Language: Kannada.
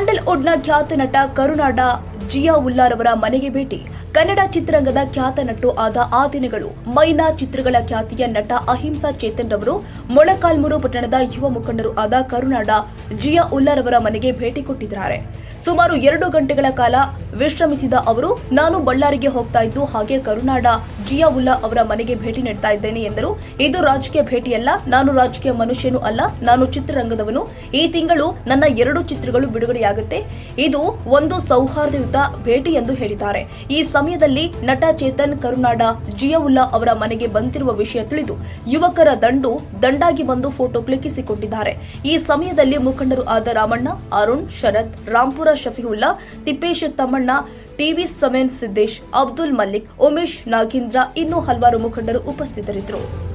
ಸ್ಯಾಂಡಲ್ವುಡ್ನ ಖ್ಯಾತ ನಟ ಕರುನಾಡ ಜಿಯಾ ಉಲ್ಲಾರ್ ಅವರ ಮನೆಗೆ ಭೇಟಿ. ಕನ್ನಡ ಚಿತ್ರರಂಗದ ಖ್ಯಾತ ನಟು ಆದ ಆ ದಿನಗಳು. ಮೈನಾ ಚಿತ್ರಗಳ ಖ್ಯಾತಿಯ ನಟ ಅಹಿಂಸಾ ಚೇತನ್ ರವರು, ಮೊಳಕಾಲ್ಮೂರು ಪಟ್ಟಣದ ಯುವ ಮುಖಂಡರು ಆದ ಕರುನಾಡ ಜಿಯಾ ಉಲ್ಲಾರ್ ಅವರ ಮನೆಗೆ ಭೇಟಿ ಕೊಟ್ಟಿದ್ದಾರೆ. ಸುಮಾರು ಎರಡು ಗಂಟೆಗಳ ಕಾಲ ವಿಶ್ರಮಿಸಿದ ಅವರು, ನಾನು ಬಳ್ಳಾರಿಗೆ ಹೋಗ್ತಾ ಇದ್ದು ಹಾಗೆ ಕರುನಾಡ ಜಿಯಾವುಲ್ಲಾ ಅವರ ಮನೆಗೆ ಭೇಟಿ ನೀಡ್ತಾ ಇದ್ದೇನೆ ಎಂದರು. ಇದು ರಾಜಕೀಯ ಭೇಟಿಯಲ್ಲ, ನಾನು ರಾಜಕೀಯ ಮನುಷ್ಯನು ಅಲ್ಲ, ನಾನು ಚಿತ್ರರಂಗದವನು. ಈ ತಿಂಗಳು ನನ್ನ ಎರಡು ಚಿತ್ರಗಳು ಬಿಡುಗಡೆಯಾಗುತ್ತೆ. ಇದು ಒಂದು ಸೌಹಾರ್ದಯುತ ಭೇಟಿ ಎಂದು ಹೇಳಿದ್ದಾರೆ. ಈ ಸಮಯದಲ್ಲಿ ನಟ ಚೇತನ್ ಕರುನಾಡ ಜಿಯಾವುಲ್ಲಾ ಅವರ ಮನೆಗೆ ಬಂದಿರುವ ವಿಷಯ ತಿಳಿದು ಯುವಕರ ದಂಡು ದಂಡಾಗಿ ಬಂದು ಫೋಟೋ ಕ್ಲಿಕ್ಕಿಸಿಕೊಂಡಿದ್ದಾರೆ. ಈ ಸಮಯದಲ್ಲಿ ಮುಖಂಡರು ಆದ ರಾಮಣ್ಣ, ಅರುಣ್, ಶರತ್, ರಾಂಪುರ, ಶಫಿವುಲ್ಲಾ, ತಿಪ್ಪೇಶ್ ತಮ್ಮಣ್ಣ ಟಿವಿ ಸಮೇನ್ ಸಿದ್ದೇಶ್ ಅಬ್ದುಲ್ ಮಲ್ಲಿಕ್ ಉಮೇಶ್ ನಾಗೇಂದ್ರ ಇನ್ನೂ ಹಲವಾರು ಮುಖಂಡರು ಉಪಸ್ಥಿತರಿದ್ದರು.